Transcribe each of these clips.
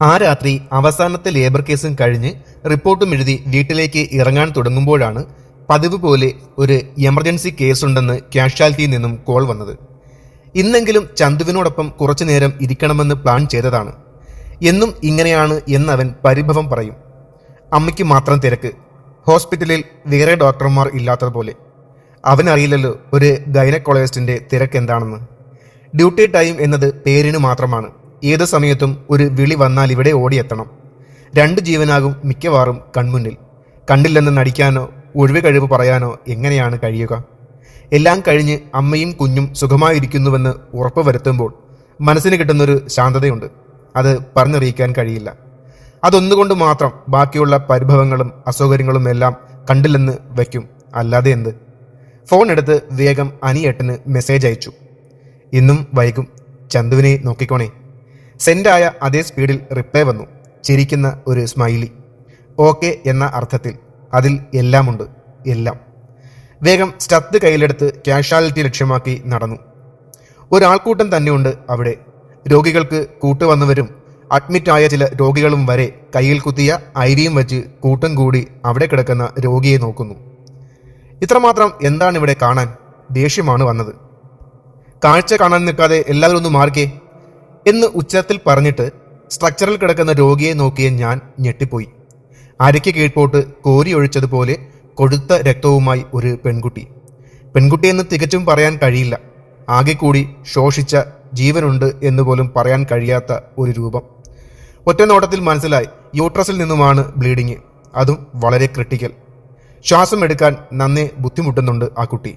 ആ രാത്രി അവസാനത്തെ ലേബർ കേസും കഴിഞ്ഞ് റിപ്പോർട്ടും എഴുതി വീട്ടിലേക്ക് ഇറങ്ങാൻ തുടങ്ങുമ്പോഴാണ് പതിവ് പോലെ ഒരു എമർജൻസി കേസുണ്ടെന്ന് കാഷ്വാലിറ്റിയിൽ നിന്നും കോൾ വന്നത്. ഇന്നെങ്കിലും ചന്തുവിനോടൊപ്പം കുറച്ചു നേരം ഇരിക്കണമെന്ന് പ്ലാൻ ചെയ്തതാണ്. എന്നും ഇങ്ങനെയാണ് എന്നവൻ പരിഭവം പറയും. അമ്മയ്ക്ക് മാത്രം തിരക്ക്. ഹോസ്പിറ്റലിൽ വേറെ ഡോക്ടർമാർ ഇല്ലാത്തതുപോലെ. അവനറിയില്ലല്ലോ ഒരു ഗൈനക്കോളജിസ്റ്റിന്റെ തിരക്ക് എന്താണെന്ന്. ഡ്യൂട്ടി ടൈം എന്നത് പേരിന് മാത്രമാണ്. ഏത് സമയത്തും ഒരു വിളി വന്നാൽ ഇവിടെ ഓടിയെത്തണം. രണ്ട് ജീവനാകും മിക്കവാറും കൺമുന്നിൽ. കണ്ടില്ലെന്ന് നടിക്കാനോ ഒഴിവ് കഴിവ് പറയാനോ എങ്ങനെയാണ് കഴിയുക? എല്ലാം കഴിഞ്ഞ് അമ്മയും കുഞ്ഞും സുഖമായിരിക്കുന്നുവെന്ന് ഉറപ്പ് വരുത്തുമ്പോൾ മനസ്സിന് കിട്ടുന്നൊരു ശാന്തതയുണ്ട്. അത് പറഞ്ഞറിയിക്കാൻ കഴിയില്ല. അതൊന്നുകൊണ്ട് മാത്രം ബാക്കിയുള്ള പരിഭവങ്ങളും അസൗകര്യങ്ങളും എല്ലാം കണ്ടില്ലെന്ന് വയ്ക്കും. അല്ലാതെ എന്ത്? ഫോൺ എടുത്ത് വേഗം അനിയേട്ടന് മെസ്സേജ് അയച്ചു. ഇന്നും വൈകും. ചന്തുവിനെ നോക്കിക്കോണേ. സെൻഡായ അതേ സ്പീഡിൽ റിപ്ലൈ വന്നു. ചിരിക്കുന്ന ഒരു സ്മൈലി ഓക്കെ എന്ന അർത്ഥത്തിൽ അതിൽ എല്ലാമുണ്ട്. എല്ലാം. വേഗം സ്റ്റത്ത് കയ്യിലെടുത്ത് കാഷ്വാലിറ്റി ലക്ഷ്യമാക്കി നടന്നു. ഒരാൾക്കൂട്ടം തന്നെയുണ്ട് അവിടെ. രോഗികൾക്ക് കൂട്ടുവന്നവരും അഡ്മിറ്റായ ചില രോഗികളും വരെ കയ്യിൽ കുത്തിയ ഐരിയും വെച്ച് കൂട്ടം കൂടി അവിടെ കിടക്കുന്ന രോഗിയെ നോക്കുന്നു. ഇത്രമാത്രം എന്താണ് ഇവിടെ കാണാൻ ദേഷ്യമാണ് വന്നത്. കാഴ്ച കാണാൻ നിൽക്കാതെ എല്ലാവരും ഒന്ന് മാർക്കേ എന്ന് ഉച്ചത്തിൽ പറഞ്ഞിട്ട് സ്ട്രക്ചറിൽ കിടക്കുന്ന രോഗിയെ നോക്കിയ ഞാൻ ഞെട്ടിപ്പോയി. അരയ്ക്ക് കീഴ്പോട്ട് കോരി ഒഴിച്ചതുപോലെ കൊഴുത്ത രക്തവുമായി ഒരു പെൺകുട്ടി. പെൺകുട്ടിയെന്ന് തികച്ചും പറയാൻ കഴിയില്ല. ആകെ കൂടി ശോഷിച്ച ജീവനുണ്ട് എന്ന് പോലും പറയാൻ കഴിയാത്ത ഒരു രൂപം. ഒറ്റ നോട്ടത്തിൽ മനസ്സിലായി യൂട്രസിൽ നിന്നുമാണ് ബ്ലീഡിങ്. അതും വളരെ ക്രിട്ടിക്കൽ. ശ്വാസം എടുക്കാൻ നന്നേ ബുദ്ധിമുട്ടുന്നുണ്ട് ആ കുട്ടി.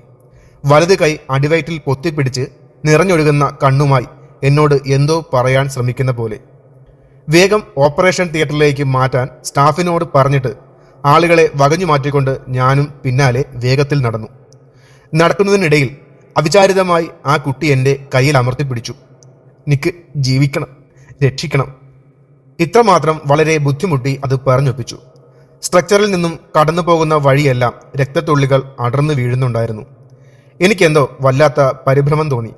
വലത് കൈ അടിവയറ്റിൽ പൊത്തിപ്പിടിച്ച് നിറഞ്ഞൊഴുകുന്ന കണ്ണുമായി എന്നോട് എന്തോ പറയാൻ ശ്രമിക്കുന്ന പോലെ. വേഗം ഓപ്പറേഷൻ തിയേറ്ററിലേക്ക് മാറ്റാൻ സ്റ്റാഫിനോട് പറഞ്ഞിട്ട് ആളുകളെ വകഞ്ഞു മാറ്റിക്കൊണ്ട് ഞാനും പിന്നാലെ വേഗത്തിൽ നടന്നു. നടക്കുന്നതിനിടയിൽ അവിചാരിതമായി ആ കുട്ടി എന്റെ കയ്യിൽ അമർത്തി പിടിച്ചു. നിക്ക് ജീവിക്കണം രക്ഷിക്കണം. ഇത്രമാത്രം വളരെ ബുദ്ധിമുട്ടി അത് പറഞ്ഞൊപ്പിച്ചു. സ്ട്രക്ചറിൽ നിന്നും കടന്നു പോകുന്ന വഴിയെല്ലാം രക്തത്തുള്ളികൾ അടർന്നു വീഴുന്നുണ്ടായിരുന്നു. എനിക്കെന്തോ വല്ലാത്ത പരിഭ്രമം തോന്നി.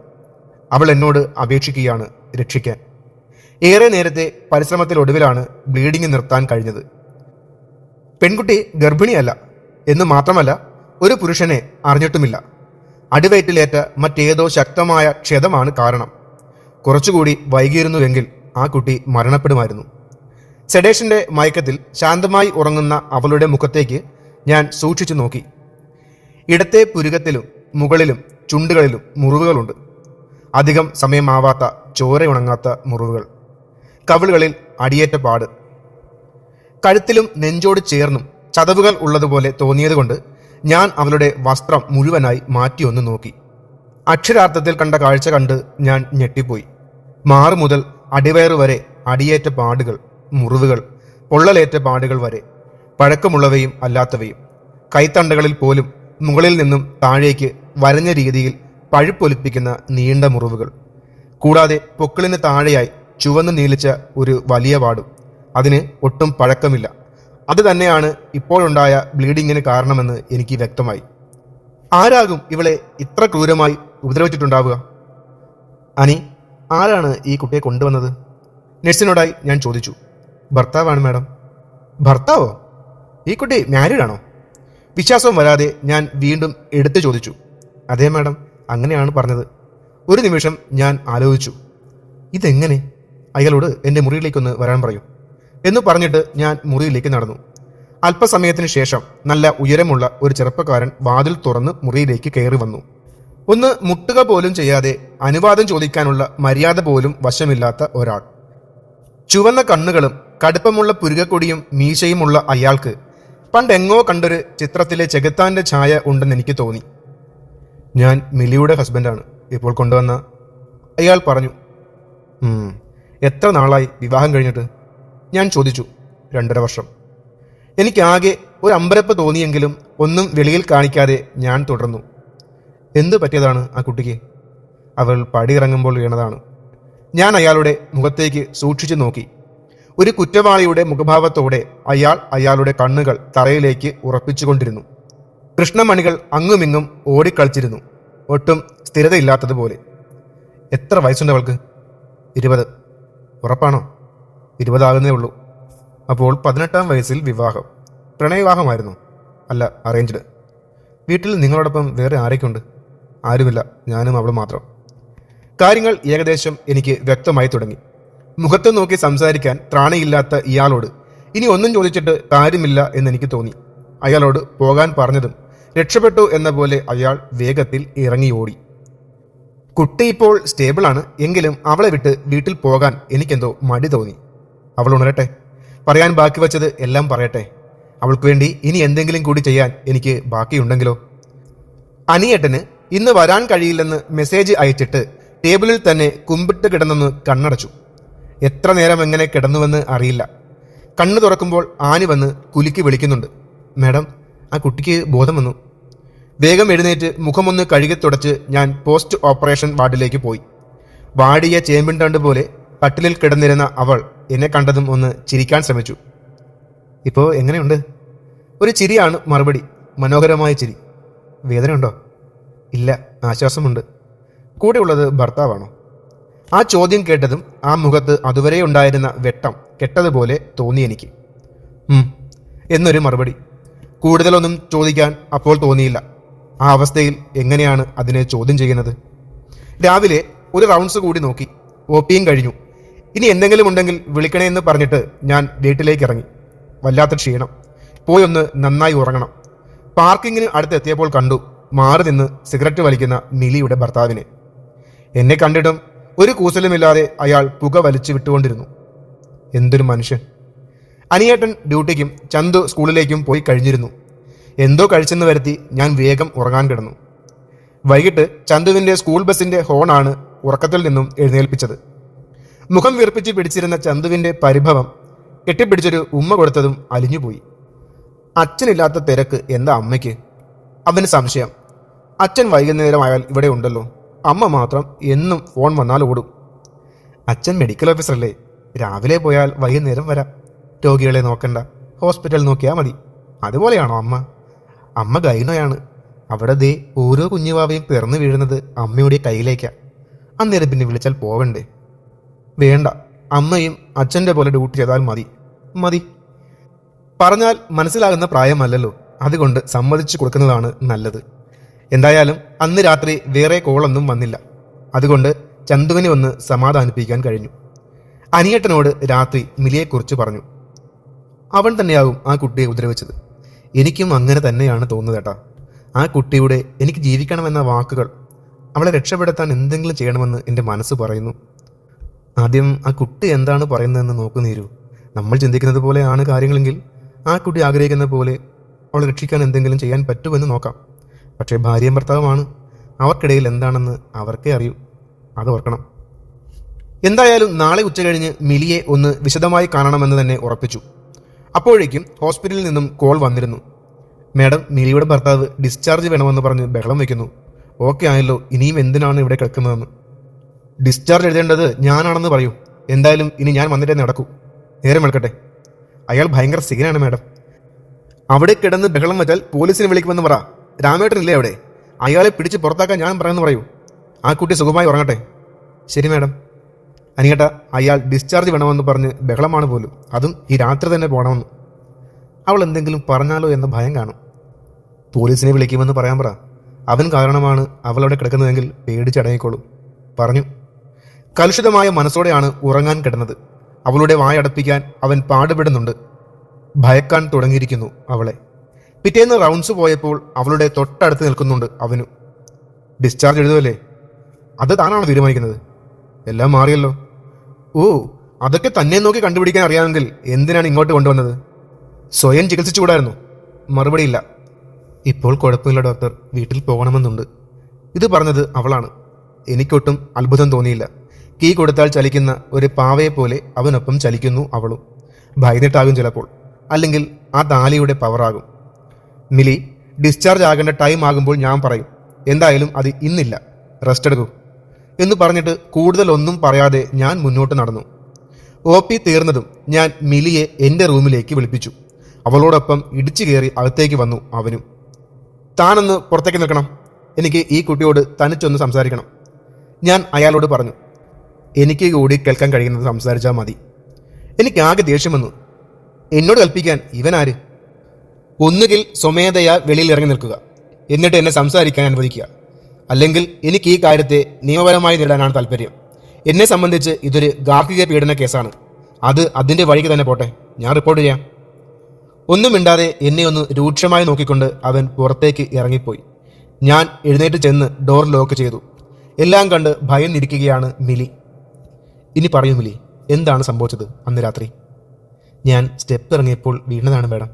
അവൾ എന്നോട് അപേക്ഷിക്കുകയാണ് രക്ഷിക്കാൻ. ഏറെ നേരത്തെ പരിശ്രമത്തിലൊടുവിലാണ് ബ്ലീഡിംഗ് നിർത്താൻ കഴിഞ്ഞത്. പെൺകുട്ടി ഗർഭിണിയല്ല എന്ന് മാത്രമല്ല ഒരു പുരുഷനെ അറിഞ്ഞിട്ടുമില്ല. അടിവയറ്റിലേറ്റ മറ്റേതോ ശക്തമായ ക്ഷതമാണ് കാരണം. കുറച്ചുകൂടി വൈകിയിരുന്നുവെങ്കിൽ ആ കുട്ടി മരണപ്പെടുമായിരുന്നു. സെഡേഷന്റെ മയക്കത്തിൽ ശാന്തമായി ഉറങ്ങുന്ന അവളുടെ മുഖത്തേക്ക് ഞാൻ സൂക്ഷിച്ചു നോക്കി. ഇടത്തെ പുരുകത്തിലും മുകളിലും ചുണ്ടുകളിലും മുറിവുകളുണ്ട്. അധികം സമയമാവാത്ത ചോരയുണങ്ങാത്ത മുറിവുകൾ. കവിളുകളിൽ അടിയേറ്റ പാട്. കഴുത്തിലും നെഞ്ചോട് ചേർന്നും ചതവുകൾ ഉള്ളതുപോലെ തോന്നിയതുകൊണ്ട് ഞാൻ അവളുടെ വസ്ത്രം മുഴുവനായി മാറ്റിയൊന്ന് നോക്കി. അക്ഷരാർത്ഥത്തിൽ കണ്ട കാഴ്ച കണ്ട് ഞാൻ ഞെട്ടിപ്പോയി. മാറു മുതൽ അടിവയറ് വരെ അടിയേറ്റ പാടുകൾ മുറിവുകൾ പൊള്ളലേറ്റ പാടുകൾ വരെ. പഴക്കമുള്ളവയും അല്ലാത്തവയും. കൈത്തണ്ടകളിൽ പോലും മുകളിൽ നിന്നും താഴേക്ക് വരഞ്ഞ രീതിയിൽ പഴുപ്പൊലിപ്പിക്കുന്ന നീണ്ട മുറിവുകൾ. കൂടാതെ പൊക്കിളിന് താഴെയായി ചുവന്ന് നീലിച്ച ഒരു വലിയ പാടും അതിന് ഒട്ടും പഴക്കമില്ല. അത് തന്നെയാണ് ഇപ്പോഴുണ്ടായ ബ്ലീഡിങ്ങിന് കാരണമെന്ന് എനിക്ക് വ്യക്തമായി. ആരാകും ഇവളെ ഇത്ര ക്രൂരമായി ഉപദ്രവിച്ചിട്ടുണ്ടാവുക? അനി ആരാണ് ഈ കുട്ടിയെ കൊണ്ടുവന്നത്? നഴ്സിനോടായി ഞാൻ ചോദിച്ചു. ഭർത്താവാണ് മാഡം. ഭർത്താവോ? ഈ കുട്ടി മാരീഡ് ആണോ വിശ്വാസം വരാതെ ഞാൻ വീണ്ടും എടുത്തു ചോദിച്ചു. അതെ മാഡം അങ്ങനെയാണ് പറഞ്ഞത്. ഒരു നിമിഷം ഞാൻ ആലോചിച്ചു. ഇതെങ്ങനെ? അയാളോട് എന്റെ മുറിയിലേക്കൊന്ന് വരാൻ പറയൂ. എന്ന് പറഞ്ഞിട്ട് ഞാൻ മുറിയിലേക്ക് നടന്നു. അല്പസമയത്തിന് ശേഷം നല്ല ഉയരമുള്ള ഒരു ചെറുപ്പക്കാരൻ വാതിൽ തുറന്ന് മുറിയിലേക്ക് കയറി വന്നു. ഒന്ന് മുട്ടുക പോലും ചെയ്യാതെ അനുവാദം ചോദിക്കാനുള്ള മര്യാദ പോലും വശമില്ലാത്ത ഒരാൾ. ചുവന്ന കണ്ണുകളും കടുപ്പമുള്ള പുരുകക്കൊടിയും മീശയുമുള്ള അയാൾക്ക് പണ്ടെങ്ങോ കണ്ടൊരു ചിത്രത്തിലെ ചെകുത്താന്റെ ഛായ ഉണ്ടെന്ന് എനിക്ക് തോന്നി. ഞാൻ മിലിയുടെ ഹസ്ബൻഡാണ് ഇപ്പോൾ കൊണ്ടുവന്ന അയാൾ പറഞ്ഞു "ഉം, എത്ര നാളായി വിവാഹം കഴിഞ്ഞിട്ട്? ഞാൻ ചോദിച്ചു രണ്ടര വർഷം. എനിക്കാകെ ഒരു അമ്പരപ്പ് തോന്നിയെങ്കിലും ഒന്നും വെളിയിൽ കാണിക്കാതെ ഞാൻ തുടർന്നു. എന്ത് പറ്റിയതാണ് ആ കുട്ടിക്ക്? അവൾ പടിയിറങ്ങുമ്പോൾ വീണതാണ്. ഞാൻ അയാളുടെ മുഖത്തേക്ക് സൂക്ഷിച്ചു നോക്കി. ഒരു കുറ്റവാളിയുടെ മുഖഭാവത്തോടെ അയാൾ അയാളുടെ കണ്ണുകൾ തറയിലേക്ക് ഉറപ്പിച്ചുകൊണ്ടിരുന്നു. കൃഷ്ണമണികൾ അങ്ങുമിങ്ങും ഓടിക്കളിച്ചിരുന്നു. ഒട്ടും സ്ഥിരതയില്ലാത്തതുപോലെ. എത്ര വയസ്സുണ്ട് അവൾക്ക് ഇരുപത്. ഉറപ്പാണോ? ഇരുപതാകുന്നേ ഉള്ളൂ. അപ്പോൾ പതിനെട്ടാം വയസ്സിൽ വിവാഹം. പ്രണയവിവാഹമായിരുന്നു. അല്ല അറേഞ്ച്ഡ് വീട്ടിൽ നിങ്ങളോടൊപ്പം വേറെ ആരൊക്കെയുണ്ട്? ആരുമില്ല. ഞാനും അവളും മാത്രം. കാര്യങ്ങൾ ഏകദേശം എനിക്ക് വ്യക്തമായി തുടങ്ങി. മുഖത്ത് നോക്കി സംസാരിക്കാൻ ത്രാണിയില്ലാത്ത ഇയാളോട് ഇനി ഒന്നും ചോദിച്ചിട്ട് കാര്യമില്ല എന്ന് എനിക്ക് തോന്നി. അയാളോട് പോകാൻ പറഞ്ഞതും രക്ഷപ്പെട്ടു എന്ന പോലെ അയാൾ വേഗത്തിൽ ഇറങ്ങി ഓടി കുട്ടി ഇപ്പോൾ സ്റ്റേബിളാണ്. എങ്കിലും അവളെ വിട്ട് വീട്ടിൽ പോകാൻ എനിക്കെന്തോ മടി തോന്നി. അവൾ ഉണരട്ടെ. പറയാൻ ബാക്കി വച്ചത് എല്ലാം പറയട്ടെ. അവൾക്ക് വേണ്ടി ഇനി എന്തെങ്കിലും കൂടി ചെയ്യാൻ എനിക്ക് ബാക്കിയുണ്ടെങ്കിലോ? അനിയേട്ടന് ഇന്ന് വരാൻ കഴിയില്ലെന്ന് മെസ്സേജ് അയച്ചിട്ട് ടേബിളിൽ തന്നെ കുമ്പിട്ട് കിടന്നെന്ന് കണ്ണടച്ചു. എത്ര നേരം എങ്ങനെ കിടന്നുവെന്ന് അറിയില്ല. കണ്ണു തുറക്കുമ്പോൾ ആനി വന്ന് കുലുക്കി വിളിക്കുന്നുണ്ട്. മാഡം ആ കുട്ടിക്ക് ബോധം വന്നു. വേഗം എഴുന്നേറ്റ് മുഖമൊന്ന് കഴുകി തുടച്ച് ഞാൻ പോസ്റ്റ് ഓപ്പറേഷൻ വാർഡിലേക്ക് പോയി. വാടിയ ചേമ്പിൻ തണ്ട് പോലെ കട്ടിലിൽ കിടന്നിരുന്ന അവൾ എന്നെ കണ്ടതും ഒന്ന് ചിരിക്കാൻ ശ്രമിച്ചു. ഇപ്പോൾ എങ്ങനെയുണ്ട്? ഒരു ചിരിയാണ് മറുപടി. മനോഹരമായ ചിരി. വേദനയുണ്ടോ? ഇല്ല ആശ്വാസമുണ്ട്. കൂടെയുള്ളത് ഭർത്താവാണോ? ആ ചോദ്യം കേട്ടതും ആ മുഖത്ത് അതുവരെ ഉണ്ടായിരുന്ന വെട്ടം കെട്ടതുപോലെ തോന്നി എനിക്ക്. എന്നൊരു മറുപടി. കൂടുതലൊന്നും ചോദിക്കാൻ അപ്പോൾ തോന്നിയില്ല. ആ അവസ്ഥയിൽ എങ്ങനെയാണ് അതിനെ ചോദ്യം ചെയ്യുന്നത്? രാവിലെ ഒരു റൗണ്ട്സ് കൂടി നോക്കി. ഒ പിയും കഴിഞ്ഞു. ഇനി എന്തെങ്കിലും ഉണ്ടെങ്കിൽ വിളിക്കണേ എന്ന് പറഞ്ഞിട്ട് ഞാൻ വീട്ടിലേക്ക് ഇറങ്ങി. വല്ലാത്ത ക്ഷീണം. പോയി ഒന്ന് നന്നായി ഉറങ്ങണം. പാർക്കിങ്ങിന് അടുത്തെത്തിയപ്പോൾ കണ്ടു മാറി നിന്ന് സിഗരറ്റ് വലിക്കുന്ന മിലിയുടെ ഭർത്താവിനെ. എന്നെ കണ്ടിട്ടും ഒരു കൂസലുമില്ലാതെ അയാൾ പുക വലിച്ചു വിട്ടുകൊണ്ടിരുന്നു. എന്തൊരു മനുഷ്യൻ. അനിയേട്ടൻ ഡ്യൂട്ടിക്കും ചന്തു സ്കൂളിലേക്കും പോയി കഴിഞ്ഞിരുന്നു. എന്തോ കഴിച്ചെന്ന് വരുത്തി ഞാൻ വേഗം ഉറങ്ങാൻ കിടന്നു. വൈകിട്ട് ചന്തുവിന്റെ സ്കൂൾ ബസ്സിന്റെ ഹോണാണ് ഉറക്കത്തിൽ നിന്നും എഴുന്നേൽപ്പിച്ചത്. മുഖം വീർപ്പിച്ച് പിടിച്ചിരുന്ന ചന്തുവിന്റെ പരിഭവം കെട്ടിപ്പിടിച്ചൊരു ഉമ്മ കൊടുത്തതും അലിഞ്ഞുപോയി. അച്ഛനില്ലാത്ത തിരക്ക് എന്താ അമ്മയ്ക്ക്? അവന് സംശയം. അച്ഛൻ വൈകുന്നേരമായാൽ ഇവിടെ ഉണ്ടല്ലോ. അമ്മ മാത്രം എന്നും ഫോൺ വന്നാൽ ഓടും. അച്ഛൻ മെഡിക്കൽ ഓഫീസറല്ലേ രാവിലെ പോയാൽ വൈകുന്നേരം വരാം. രോഗികളെ നോക്കണ്ട. ഹോസ്പിറ്റൽ നോക്കിയാൽ മതി. അതുപോലെയാണോ അമ്മ? അമ്മ ഗൈനോയാണ്. അവിടെ ദേ ഓരോ കുഞ്ഞുവാവയും പിറന്നു വീഴുന്നത് അമ്മയുടെ കയ്യിലേക്കാ. അന്നേരം പിന്നെ വിളിച്ചാൽ പോവണ്ടേ? വേണ്ട. അമ്മയും അച്ഛന്റെ പോലെ ഡ്യൂട്ടി ചെയ്താൽ മതി. മതി. പറഞ്ഞാൽ മനസ്സിലാകുന്ന പ്രായമല്ലല്ലോ. അതുകൊണ്ട് സമ്മതിച്ചു കൊടുക്കുന്നതാണ് നല്ലത്. എന്തായാലും അന്ന് രാത്രി വേറെ കോളൊന്നും വന്നില്ല. അതുകൊണ്ട് ചന്തുവിനെ ഒന്ന് സമാധാനിപ്പിക്കാൻ കഴിഞ്ഞു. അനിയട്ടനോട് രാത്രി മിലിയെക്കുറിച്ച് പറഞ്ഞു. അവൻ തന്നെയാകും ആ കുട്ടിയെ ഉപദ്രവിച്ചത്. എനിക്കും അങ്ങനെ തന്നെയാണ് തോന്നുന്നത് ഏട്ടാ. ആ കുട്ടിയുടെ എനിക്ക് ജീവിക്കണമെന്ന വാക്കുകൾ അവളെ രക്ഷപ്പെടുത്താൻ എന്തെങ്കിലും ചെയ്യണമെന്ന് എന്റെ മനസ്സ് പറയുന്നു. ആദ്യം ആ കുട്ടി എന്താണ് പറയുന്നതെന്ന് നോക്കുന്നീരു നമ്മൾ ചിന്തിക്കുന്നത് പോലെയാണ് കാര്യങ്ങളെങ്കിൽ ആ കുട്ടി ആഗ്രഹിക്കുന്ന പോലെ അവളെ രക്ഷിക്കാൻ എന്തെങ്കിലും ചെയ്യാൻ പറ്റുമെന്ന് നോക്കാം. പക്ഷേ ഭാര്യയും ഭർത്താവുമാണ്. അവർക്കിടയിൽ എന്താണെന്ന് അവർക്കേ അറിയൂ. അത് ഓർക്കണം. എന്തായാലും നാളെ ഉച്ച കഴിഞ്ഞ് മിലിയെ ഒന്ന് വിശദമായി കാണണമെന്ന് തന്നെ ഉറപ്പിച്ചു. അപ്പോഴേക്കും ഹോസ്പിറ്റലിൽ നിന്നും കോൾ വന്നിരുന്നു. മാഡം മിലിയുടെ ഭർത്താവ് ഡിസ്ചാർജ് വേണമെന്ന് പറഞ്ഞ് ബഹളം വയ്ക്കുന്നു ഓക്കെ ആയല്ലോ ഇനിയും എന്തിനാണ് ഇവിടെ കിടക്കുന്നതെന്ന്? ഡിസ്ചാർജ് എഴുതേണ്ടത് ഞാനാണെന്ന് പറയൂ. എന്തായാലും ഇനി ഞാൻ വന്നിട്ടേ നടക്കൂ. നേരം വെളുക്കട്ടെ. അയാൾ ഭയങ്കര സിഗനാണ് മാഡം. അവിടെ കിടന്ന് ബഹളം വെച്ചാൽ പോലീസിനെ വിളിക്കുമെന്ന് പറ. രാമേട്ടനില്ലേ അവിടെ? അയാളെ പിടിച്ച് പുറത്താക്കാൻ ഞാൻ പറയുമെന്ന് പറയൂ. ആ കുട്ടി സുഖമായി ഉറങ്ങട്ടെ. ശരി മാഡം. അനിയേട്ട അയാൾ ഡിസ്ചാർജ് വേണമെന്ന് പറഞ്ഞ് ബഹളമാണ് പോലും. അതും ഈ രാത്രി തന്നെ പോകണമെന്ന്. അവൾ എന്തെങ്കിലും പറഞ്ഞാലോ എന്ന ഭയം കാണും. പോലീസിനെ വിളിക്കുമെന്ന് പറയാൻ പറ. അവൻ കാരണമാണ് അവളവിടെ കിടക്കുന്നതെങ്കിൽ പേടിച്ചടങ്ങിക്കോളും. പറഞ്ഞു. കലുഷിതമായ മനസ്സോടെയാണ് ഉറങ്ങാൻ കിടന്നത്. അവളുടെ വായടപ്പിക്കാൻ അവൻ പാടുപെടുന്നുണ്ട്. ഭയക്കാൻ തുടങ്ങിയിരിക്കുന്നു അവളെ. പിറ്റേന്ന് റൗണ്ട്സ് പോയപ്പോൾ അവളുടെ തൊട്ടടുത്ത് നിൽക്കുന്നുണ്ട് അവനു. ഡിസ്ചാർജ് എഴുതുമല്ലേ അത് താനാണ് തീരുമാനിക്കുന്നത്? എല്ലാം മാറിയല്ലോ. ഓ അതൊക്കെ തന്നെ നോക്കി കണ്ടുപിടിക്കാൻ അറിയാമെങ്കിൽ എന്തിനാണ് ഇങ്ങോട്ട് കൊണ്ടുവന്നത്? സ്വയം ചികിത്സിച്ചുകൂടായിരുന്നു മറുപടിയില്ല. ഇപ്പോൾ കുഴപ്പമില്ല ഡോക്ടർ. വീട്ടിൽ പോകണമെന്നുണ്ട്. ഇത് പറഞ്ഞത് അവളാണ്. എനിക്കൊട്ടും അത്ഭുതം തോന്നിയില്ല. കീ കൊടുത്താൽ ചലിക്കുന്ന ഒരു പാവയെ പോലെ അവനൊപ്പം ചലിക്കുന്നു അവളും. ഭയന്നിട്ടാകും ചിലപ്പോൾ. അല്ലെങ്കിൽ ആ താലിയുടെ പവറാകും മിലി ഡിസ്ചാർജ് ആകേണ്ട ടൈം ആകുമ്പോൾ ഞാൻ പറയും. എന്തായാലും അത് ഇന്നില്ല. റെസ്റ്റ് എടുക്കൂ. എന്ന് പറഞ്ഞിട്ട് കൂടുതലൊന്നും പറയാതെ ഞാൻ മുന്നോട്ട് നടന്നു. ഒ പി തീർന്നതും ഞാൻ മിലിയെ എന്റെ റൂമിലേക്ക് വിളിപ്പിച്ചു. അവളോടൊപ്പം ഇടിച്ചു കയറി അകത്തേക്ക് വന്നു അവനും. താനൊന്ന് പുറത്തേക്ക് നിൽക്കണം. എനിക്ക് ഈ കുട്ടിയോട് തനിച്ചൊന്ന് സംസാരിക്കണം. ഞാൻ അയാളോട് പറഞ്ഞു എനിക്ക് കൂടി കേൾക്കാൻ കഴിയുന്നത് സംസാരിച്ചാൽ മതി. എനിക്ക് ആകെ ദേഷ്യം വന്നു. എന്നോട് കൽപ്പിക്കാൻ ഇവനാര് ഒന്നുകിൽ സ്വമേധയാ വെളിയിൽ ഇറങ്ങി നിൽക്കുക. എന്നിട്ട് എന്നെ സംസാരിക്കാൻ അനുവദിക്കുക. അല്ലെങ്കിൽ എനിക്ക് ഈ കാര്യത്തെ നിയമപരമായി നേടാനാണ് താല്പര്യം. എന്നെ സംബന്ധിച്ച് ഇതൊരു ഗാർഹിക പീഡന കേസാണ്. അത് അതിന്റെ വഴിക്ക് തന്നെ പോട്ടെ. ഞാൻ റിപ്പോർട്ട് ചെയ്യാം. ഒന്നും മിണ്ടാതെ എന്നെ ഒന്ന് രൂക്ഷമായി നോക്കിക്കൊണ്ട് അവൻ പുറത്തേക്ക് ഇറങ്ങിപ്പോയി. ഞാൻ എഴുന്നേറ്റ് ചെന്ന് ഡോർ ലോക്ക് ചെയ്തു. എല്ലാം കണ്ട് ഭയന്നിരിക്കുകയാണ് മിലി. ഇനി പറയൂ മിലി എന്താണ് സംഭവിച്ചത് അന്ന് രാത്രി? ഞാൻ സ്റ്റെപ്പ് ഇറങ്ങിയപ്പോൾ വീണതാണ് മേഡം.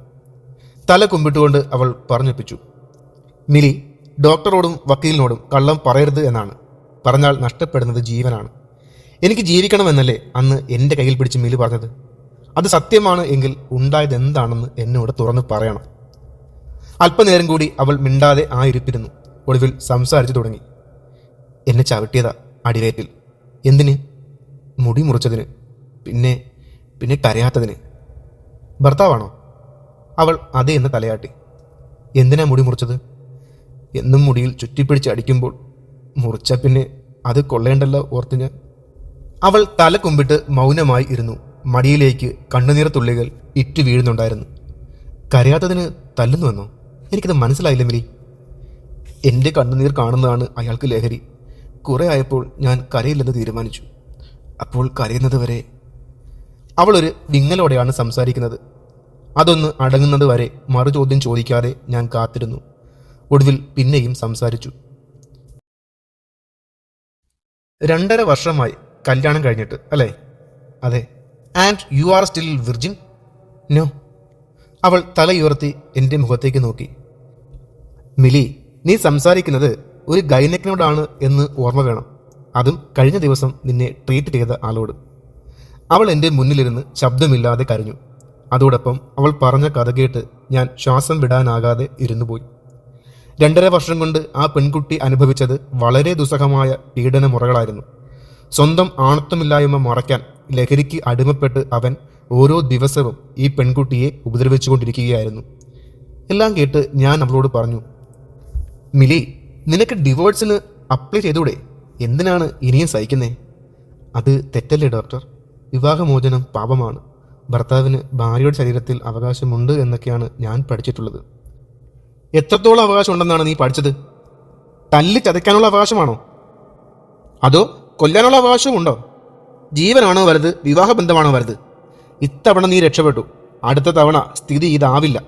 തല കുമ്പിട്ടുകൊണ്ട് അവൾ പറഞ്ഞൊപ്പിച്ചു. മിലി ഡോക്ടറോടും വക്കീലിനോടും കള്ളം പറയരുത് എന്നാണ്. പറഞ്ഞാൽ നഷ്ടപ്പെടുന്നത് ജീവനാണ്. എനിക്ക് ജീവിക്കണമെന്നല്ലേ അന്ന് എന്റെ കയ്യിൽ പിടിച്ച് മിലി പറഞ്ഞത്. അത് സത്യമാണ് എങ്കിൽ ഉണ്ടായത് എന്താണെന്ന് എന്നോട് തുറന്നു പറയണം. അല്പനേരം കൂടി അവൾ മിണ്ടാതെ ആ ഇരിപ്പിരുന്നു ഒടുവിൽ സംസാരിച്ചു തുടങ്ങി. എന്നെ ചവിട്ടിയതാ അടിവേറ്റിൽ. എന്തിന്? മുടി മുറിച്ചതിന്. പിന്നെ പിന്നെ കരയാത്തതിന്. ഭർത്താവാണോ? അവൾ അതേ എന്ന് തലയാട്ടി. എന്തിനാ മുടി മുറിച്ചത്? എന്നും മുടിയിൽ ചുറ്റിപ്പിടിച്ച് അടിക്കുമ്പോൾ മുറിച്ച പിന്നെ അത് കൊള്ളേണ്ടല്ലോ ഓർത്ത് ഞാൻ. അവൾ തല കുമ്പിട്ട് മൗനമായി ഇരുന്നു. മടിയിലേക്ക് കണ്ണുനീർ തുള്ളികൾ ഇറ്റു വീഴുന്നുണ്ടായിരുന്നു. കരയാത്തതിന് തല്ലുന്നുവെന്നോ എനിക്കത് മനസ്സിലായില്ല മിലി എന്റെ കണ്ണുനീർ കാണുന്നതാണ് അയാൾക്ക് ലഹരി. കുറെ ആയപ്പോൾ ഞാൻ കരയില്ലെന്ന് തീരുമാനിച്ചു. അപ്പോൾ കരയുന്നത് വരെ. അവളൊരു വിങ്ങലോടെയാണ് സംസാരിക്കുന്നത്. അതൊന്ന് അടങ്ങുന്നത് വരെ മറുചോദ്യം ചോദിക്കാതെ ഞാൻ കാത്തിരുന്നു. ഒടുവിൽ പിന്നെയും സംസാരിച്ചു. രണ്ടര വർഷമായി കല്യാണം കഴിഞ്ഞിട്ട് അല്ലേ? അതെ. And you are still virgin no അവൾ തലയുയർത്തി എന്റെ മുഖത്തേക്ക് നോക്കി. മിലി നീ സംസാരിക്കുന്നത് ഒരു ഗൈനക്കിനോടാണ് എന്ന് ഓർമ്മ വേണം. അതും കഴിഞ്ഞ ദിവസം നിന്നെ ട്രീറ്റ് ചെയ്ത ആളോട്. അവൾ എന്റെ മുന്നിലിരുന്ന് ശബ്ദമില്ലാതെ കരഞ്ഞു. അതോടൊപ്പം അവൾ പറഞ്ഞ കഥ കേട്ട് ഞാൻ ശ്വാസം വിടാനാകാതെ ഇരുന്നു പോയി രണ്ടര വർഷം കൊണ്ട് ആ പെൺകുട്ടി അനുഭവിച്ചത് വളരെ ദുസ്സഹമായ പീഡന മുറകളായിരുന്നു. സ്വന്തം ആണത്വമില്ലായ്മ മറയ്ക്കാൻ ലഹരിക്ക് അടിമപ്പെട്ട് അവൻ ഓരോ ദിവസവും ഈ പെൺകുട്ടിയെ ഉപദ്രവിച്ചുകൊണ്ടിരിക്കുകയായിരുന്നു. എല്ലാം കേട്ട് ഞാൻ അവളോട് പറഞ്ഞു മിലി നിനക്ക് ഡിവോഴ്സിന് അപ്ലൈ ചെയ്തൂടെ എന്തിനാണ് ഇനിയും സഹിക്കുന്നേ? അത് തെറ്റല്ലേ ഡോക്ടർ. വിവാഹമോചനം പാപമാണ്. ഭർത്താവിന് ഭാര്യയുടെ ശരീരത്തിൽ അവകാശമുണ്ട് എന്നൊക്കെയാണ് ഞാൻ പഠിച്ചിട്ടുള്ളത്. എത്രത്തോളം അവകാശമുണ്ടെന്നാണ് നീ പഠിച്ചത്? തല്ല് ചതയ്ക്കാനുള്ള അവകാശമാണോ? അതോ കൊല്ലാനുള്ള അവകാശമുണ്ടോ ജീവനാണോ വലുത് വിവാഹബന്ധമാണോ വലുത്? ഇത്തവണ നീ രക്ഷപ്പെട്ടു. അടുത്ത തവണ സ്ഥിതി ഇതാവില്ല.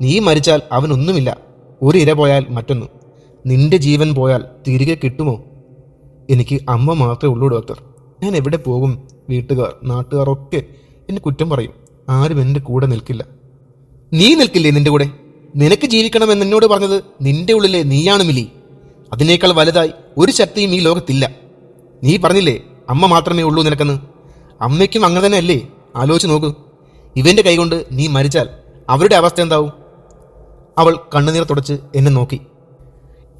നീ മരിച്ചാൽ അവനൊന്നുമില്ല. ഒരു ഇര പോയാൽ മറ്റൊന്ന്. നിന്റെ ജീവൻ പോയാൽ തിരികെ കിട്ടുമോ? എനിക്ക് അമ്മ മാത്രമേ ഉള്ളൂ ഡോക്ടർ. ഞാൻ എവിടെ പോകും? വീട്ടുകാർ നാട്ടുകാർ ഒക്കെ എന്നെ കുറ്റം പറയും. ആരും എന്റെ കൂടെ നിൽക്കില്ല. നീ നിൽക്കില്ലേ നിന്റെ കൂടെ? നിനക്ക് ജീവിക്കണമെന്ന് എന്നോട് പറഞ്ഞത് നിന്റെ ഉള്ളിലെ നീയാണ് മിലി. അതിനേക്കാൾ വലുതായി ഒരു ശക്തിയും ഈ ലോകത്തില്ല. നീ പറഞ്ഞില്ലേ അമ്മ മാത്രമേ ഉള്ളൂ നിനക്കെന്ന്? അമ്മയ്ക്കും അങ്ങനെ തന്നെ അല്ലേ ആലോചിച്ച് നോക്കൂ. ഇവന്റെ കൈകൊണ്ട് നീ മരിച്ചാൽ അവരുടെ അവസ്ഥ എന്താവും? അവൾ കണ്ണുനീർ തുടച്ച് എന്നെ നോക്കി.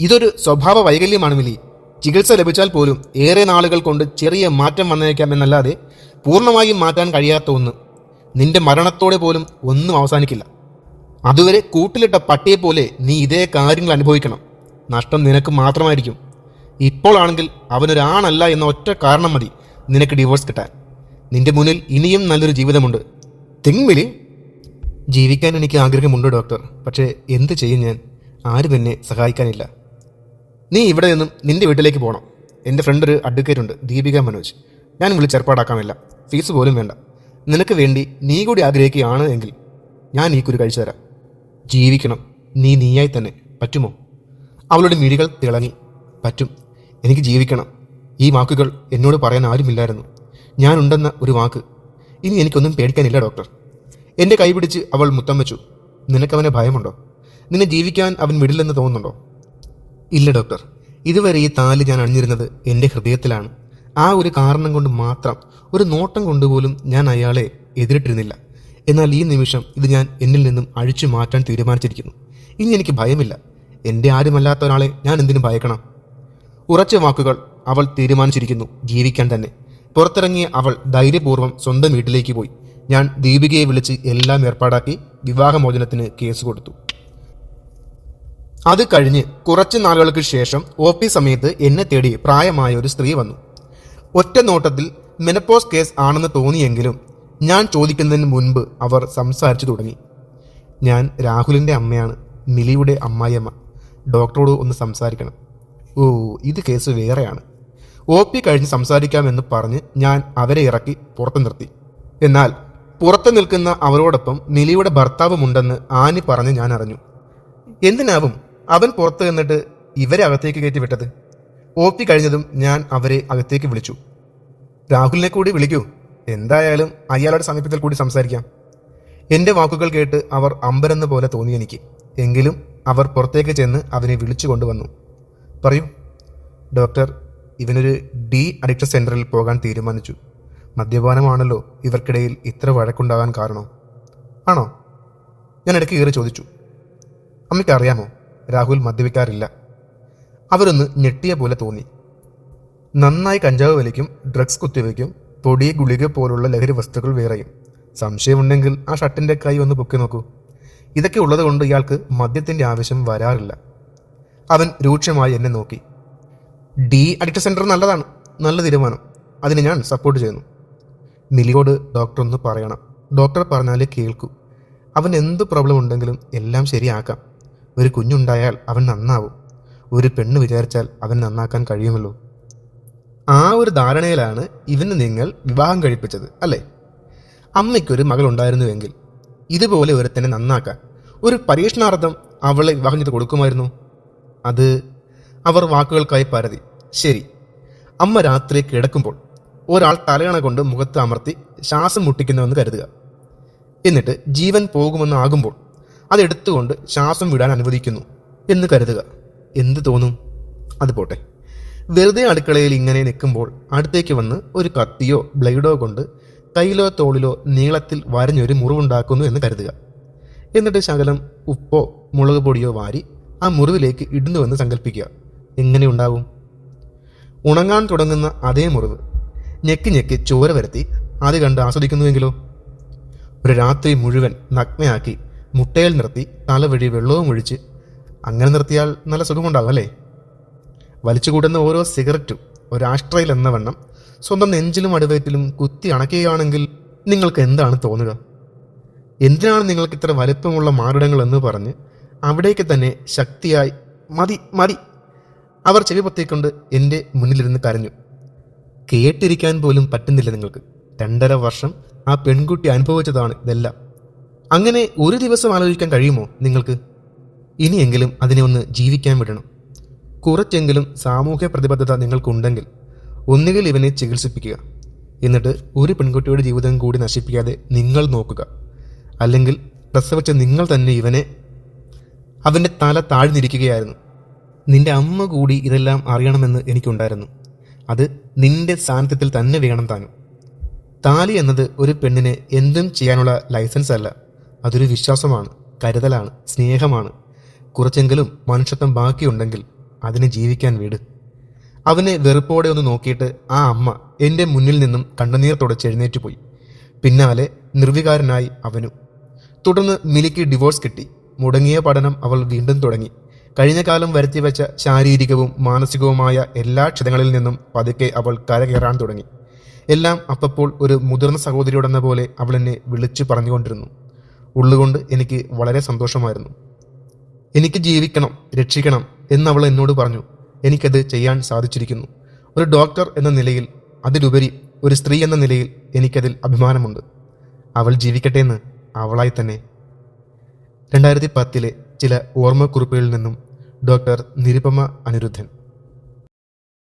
ഇതൊരു സ്വഭാവ വൈകല്യമാണ് മിലി. ചികിത്സ ലഭിച്ചാൽ പോലും ഏറെ നാളുകൾ കൊണ്ട് ചെറിയ മാറ്റം വന്നേക്കാം എന്നല്ലാതെ പൂർണമായും മാറ്റാൻ കഴിയാത്ത ഒന്ന്. നിന്റെ മരണത്തോടെ പോലും ഒന്നും അവസാനിക്കില്ല. അതുവരെ കൂട്ടിലിട്ട പട്ടിയെപ്പോലെ നീ ഇതേ കാര്യങ്ങൾ അനുഭവിക്കണം. നഷ്ടം നിനക്ക് മാത്രമായിരിക്കും. ഇപ്പോഴാണെങ്കിൽ അവനൊരാണല്ല എന്ന ഒറ്റ കാരണം മതി നിനക്ക് ഡിവോഴ്സ് കിട്ടാൻ. നിന്റെ മുന്നിൽ ഇനിയും നല്ലൊരു ജീവിതമുണ്ട്. തിങ്മിലി ജീവിക്കാൻ എനിക്ക് ആഗ്രഹമുണ്ട് ഡോക്ടർ പക്ഷേ എന്ത് ചെയ്യും ഞാൻ? ആരും എന്നെ സഹായിക്കാനില്ല. നീ ഇവിടെ നിന്നും നിന്റെ വീട്ടിലേക്ക് പോകണം എന്റെ ഫ്രണ്ട് ഒരു അഡ്വക്കേറ്റ് ഉണ്ട് ദീപിക മനോജ്. ഞാൻ വിളിച്ച് ഏർപ്പാടാക്കാമില്ല ഫീസ് പോലും വേണ്ട. നിനക്ക് വേണ്ടി നീ കൂടി ആഗ്രഹിക്കുകയാണ് എങ്കിൽ ഞാൻ ഈ കുരു കഴിച്ചു തരാം. ജീവിക്കണം. നീ നീയായി തന്നെ. പറ്റുമോ? അവളുടെ മിഴികൾ തിളങ്ങി. പറ്റും. എനിക്ക് ജീവിക്കണം. ഈ വാക്കുകൾ എന്നോട് പറയാൻ ആരുമില്ലായിരുന്നു. ഞാനുണ്ടെന്ന ഒരു വാക്ക്. ഇനി എനിക്കൊന്നും പേടിക്കാനില്ല ഡോക്ടർ. എന്റെ കൈപിടിച്ച് അവൾ മുത്തം വെച്ചു. നിനക്കവനെ ഭയമുണ്ടോ? നിന്നെ ജീവിക്കാൻ അവൻ വിടില്ലെന്ന് തോന്നുന്നുണ്ടോ? ഇല്ല ഡോക്ടർ. ഇതുവരെ ഈ താൽ ഞാൻ അണിഞ്ഞിരുന്നത് എന്റെ ഹൃദയത്തിലാണ്. ആ ഒരു കാരണം കൊണ്ട് മാത്രം ഒരു നോട്ടം കൊണ്ടുപോലും ഞാൻ അയാളെ എതിരിട്ടിരുന്നില്ല. എന്നാൽ ഈ നിമിഷം ഇത് ഞാൻ എന്നിൽ നിന്നും അഴിച്ചു മാറ്റാൻ തീരുമാനിച്ചിരിക്കുന്നു. ഇനി എനിക്ക് ഭയമില്ല. എന്റെ ആരുമല്ലാത്ത ഒരാളെ ഞാൻ എന്തിനു ഭയക്കണം? ഉറച്ച വാക്കുകൾ അവൾ തീരുമാനിച്ചിരിക്കുന്നു ജീവിക്കാൻ തന്നെ. പുറത്തിറങ്ങിയ അവൾ ധൈര്യപൂർവം സ്വന്തം വീട്ടിലേക്ക് പോയി. ഞാൻ ദീപികയെ വിളിച്ച് എല്ലാം ഏർപ്പാടാക്കി വിവാഹമോചനത്തിന് കേസ് കൊടുത്തു. അത് കഴിഞ്ഞ് കുറച്ച് നാളുകൾക്ക് ശേഷം പി സമയത്ത് എന്നെ തേടി പ്രായമായ ഒരു സ്ത്രീ വന്നു. ഒറ്റ നോട്ടത്തിൽ മെനപ്പോസ് കേസ് ആണെന്ന് തോന്നിയെങ്കിലും ഞാൻ ചോദിക്കുന്നതിന് മുൻപ് അവർ സംസാരിച്ചു തുടങ്ങി. ഞാൻ രാഹുലിന്റെ അമ്മയാണ് മിലിയുടെ അമ്മായിയമ്മ. ഡോക്ടറോട് ഒന്ന് സംസാരിക്കണം. ഓ ഇത് കേസ് വേറെയാണ്. ഒ പി കഴിഞ്ഞ് സംസാരിക്കാമെന്ന് പറഞ്ഞ് ഞാൻ അവരെ ഇറക്കി പുറത്തു നിർത്തി. എന്നാൽ പുറത്തു നിൽക്കുന്ന അവരോടൊപ്പം മിലിയുടെ ഭർത്താവുമുണ്ടെന്ന് ആനി പറഞ്ഞ് ഞാൻ അറിഞ്ഞു. എന്തിനാവും അവൻ പുറത്തു നിന്നിട്ട് ഇവരെ അകത്തേക്ക് കയറ്റി വിട്ടത്? ഒ പി കഴിഞ്ഞതും ഞാൻ അവരെ അകത്തേക്ക് വിളിച്ചു. രാഹുലിനെ കൂടി വിളിക്കൂ. എന്തായാലും അയാളുടെ സമീപത്തിൽ കൂടി സംസാരിക്കാം. എന്റെ വാക്കുകൾ കേട്ട് അവർ അമ്പരെന്ന പോലെ തോന്നി എനിക്ക്. എങ്കിലും അവർ പുറത്തേക്ക് ചെന്ന് അവനെ വിളിച്ചു കൊണ്ടുവന്നു. പറയൂ. ഡോക്ടർ ഇവനൊരു ഡി അഡിക്ഷൻ സെന്ററിൽ പോകാൻ തീരുമാനിച്ചു. മദ്യപാനമാണല്ലോ ഇവർക്കിടയിൽ ഇത്ര വഴക്കുണ്ടാകാൻ കാരണം. ആണോ? ഞാൻ ഇടയ്ക്ക് കയറി ചോദിച്ചു. അമ്മയ്ക്ക് അറിയാമോ രാഹുൽ മദ്യപിക്കാറില്ല. അവരൊന്ന് ഞെട്ടിയ പോലെ തോന്നി. നന്നായി കഞ്ചാവ് വലിക്കും ഡ്രഗ്സ് കുത്തിവെക്കും പൊടി ഗുളിക പോലുള്ള ലഹരി വസ്തുക്കൾ വേറെയും. സംശയമുണ്ടെങ്കിൽ ആ ഷർട്ടിന്റെ കൈ ഒന്ന് പൊക്കി നോക്കൂ. ഇതൊക്കെ ഉള്ളതുകൊണ്ട് ഇയാൾക്ക് മദ്യത്തിന്റെ ആവശ്യം വരാറില്ല. അവൻ രൂക്ഷമായി എന്നെ നോക്കി. ഡി അഡിക്ഷൻ സെന്റർ നല്ലതാണ് നല്ല തീരുമാനം. അതിന് ഞാൻ സപ്പോർട്ട് ചെയ്യുന്നു. മിലിയോട് ഡോക്ടർ ഒന്ന് പറയണം. ഡോക്ടർ പറഞ്ഞാലേ കേൾക്കൂ. അവൻ എന്ത് പ്രോബ്ലം ഉണ്ടെങ്കിലും എല്ലാം ശരിയാക്കാം. ഒരു കുഞ്ഞുണ്ടായാൽ അവൻ നന്നാവും. ഒരു പെണ്ണ് വിചാരിച്ചാൽ അവൻ നന്നാക്കാൻ കഴിയുമല്ലോ. ആ ഒരു ധാരണയിലാണ് ഇവന് നിങ്ങൾ വിവാഹം കഴിപ്പിച്ചത് അല്ലേ? അമ്മയ്ക്കൊരു മകൾ ഉണ്ടായിരുന്നുവെങ്കിൽ ഇതുപോലെ ഒരുത്തനെ നന്നാക്കാൻ ഒരു പരീക്ഷണാർത്ഥം അവളെ വിവാഹം ചെയ്ത് കൊടുക്കുമായിരുന്നു. അത് അവർ വാക്കുകൾക്കായി പരതി. ശരി. അമ്മ രാത്രി കിടക്കുമ്പോൾ ഒരാൾ തലയണ കൊണ്ട് മുഖത്ത് അമർത്തി ശ്വാസം മുട്ടിക്കുന്നുവെന്ന് കരുതുക. എന്നിട്ട് ജീവൻ പോകുമെന്നാകുമ്പോൾ അതെടുത്തുകൊണ്ട് ശ്വാസം വിടാൻ അനുവദിക്കുന്നു എന്ന് കരുതുക. എന്ത് തോന്നും? അത് പോട്ടെ. വെറുതെ അടുക്കളയിൽ ഇങ്ങനെ നിൽക്കുമ്പോൾ അടുത്തേക്ക് വന്ന് ഒരു കത്തിയോ ബ്ലേഡോ കൊണ്ട് കയ്യിലോ തോളിലോ നീളത്തിൽ വരഞ്ഞൊരു മുറിവുണ്ടാക്കുന്നു എന്ന് കരുതുക. എന്നിട്ട് ശകലം ഉപ്പോ മുളക് പൊടിയോ വാരി ആ മുറിവിലേക്ക് ഇടുന്നുവെന്ന് സങ്കല്പിക്കുക എങ്ങനെ ഉണ്ടാവും? ഉണങ്ങാൻ തുടങ്ങുന്ന അതേ മുറിവ് ഞെക്കി ഞെക്കി ചോര വരുത്തി അത് കണ്ട് ആസ്വദിക്കുന്നുവെങ്കിലോ? ഒരു രാത്രി മുഴുവൻ നഗ്നയാക്കി മുട്ടയിൽ നിർത്തി തലവഴി വെള്ളവും ഒഴിച്ച് അങ്ങനെ നിർത്തിയാൽ നല്ല സുഖമുണ്ടാകും അല്ലേ? വലിച്ചുകൂട്ടുന്ന ഓരോ സിഗരറ്റും ഒരാഷ്ട്രയിൽ എന്ന വണ്ണം സ്വന്തം നെഞ്ചിലും അടിവയറ്റിലും കുത്തി അണയ്ക്കുകയാണെങ്കിൽ നിങ്ങൾക്ക് എന്താണ് തോന്നുക? എന്തിനാണ് നിങ്ങൾക്ക് ഇത്ര വലിപ്പമുള്ള മാറിടങ്ങൾ എന്ന് പറഞ്ഞ് അവിടേക്ക് തന്നെ ശക്തിയായി മതി മതി. അവർ ചെവി പൊത്തിക്കൊണ്ട് എന്റെ മുന്നിലിരുന്ന് കരഞ്ഞു. കേട്ടിരിക്കാൻ പോലും പറ്റുന്നില്ല നിങ്ങൾക്ക്. രണ്ടര വർഷം ആ പെൺകുട്ടി അനുഭവിച്ചതാണ് ഇതെല്ലാം. അങ്ങനെ ഒരു ദിവസം ആലോചിക്കാൻ കഴിയുമോ നിങ്ങൾക്ക്? ഇനിയെങ്കിലും അതിനെ ഒന്ന് ജീവിക്കാൻ വിടണം. കുറച്ചെങ്കിലും സാമൂഹ്യ പ്രതിബദ്ധത നിങ്ങൾക്കുണ്ടെങ്കിൽ ഒന്നുകിൽ ഇവനെ ചികിത്സിപ്പിക്കുക. എന്നിട്ട് ഒരു പെൺകുട്ടിയുടെ ജീവിതം കൂടി നശിപ്പിക്കാതെ നിങ്ങൾ നോക്കുക. അല്ലെങ്കിൽ പ്രസവിച്ച നിങ്ങൾ തന്നെ ഇവനെ അവന്റെ തല താഴ്ന്നിരിക്കുകയായിരുന്നു. നിന്റെ അമ്മ കൂടി ഇതെല്ലാം അറിയണമെന്ന് എനിക്കുണ്ടായിരുന്നു. അത് നിന്റെ സാന്നിധ്യത്തിൽ തന്നെ വേണം താനും. താലി എന്നത് ഒരു പെണ്ണിനെ എന്തും ചെയ്യാനുള്ള ലൈസൻസ് അല്ല. അതൊരു വിശ്വാസമാണ് കരുതലാണ് സ്നേഹമാണ്. കുറച്ചെങ്കിലും മനുഷ്യത്വം ബാക്കിയുണ്ടെങ്കിൽ അതിനെ ജീവിക്കാൻ വീട്. അവനെ വെറുപ്പോടെ ഒന്ന് നോക്കിയിട്ട് ആ അമ്മ എന്റെ മുന്നിൽ നിന്നും കണ്ണുനീർ തുടച്ച് എഴുന്നേറ്റ് പോയി. പിന്നാലെ നിർവികാരനായി അവനു. തുടർന്ന് മിലിക്ക് ഡിവോഴ്സ് കിട്ടി. മുടങ്ങിയ പഠനം അവൾ വീണ്ടും തുടങ്ങി. കഴിഞ്ഞ കാലം വരുത്തിവെച്ച ശാരീരികവും മാനസികവുമായ എല്ലാ ക്ഷതങ്ങളിൽ നിന്നും പതുക്കെ അവൾ കരകയറാൻ തുടങ്ങി. എല്ലാം അപ്പപ്പോൾ ഒരു മുതിർന്ന സഹോദരിയോടെന്ന പോലെ അവൾ എന്നെ വിളിച്ചു പറഞ്ഞുകൊണ്ടിരുന്നു. ഉള്ളുകൊണ്ട് എനിക്ക് വളരെ സന്തോഷമായിരുന്നു. എനിക്ക് ജീവിക്കണം രക്ഷിക്കണം എന്ന് അവൾ എന്നോട് പറഞ്ഞു. എനിക്കത് ചെയ്യാൻ സാധിച്ചിരിക്കുന്നു. ഒരു ഡോക്ടർ എന്ന നിലയിൽ അതിലുപരി ഒരു സ്ത്രീ എന്ന നിലയിൽ എനിക്കതിൽ അഭിമാനമുണ്ട്. അവൾ ജീവിക്കട്ടെ എന്ന് അവളായി തന്നെ. രണ്ടായിരത്തി പത്തിലെ ചില ഓർമ്മക്കുറിപ്പുകളിൽ നിന്നും ഡോക്ടർ നിരുപമ അനിരുദ്ധൻ.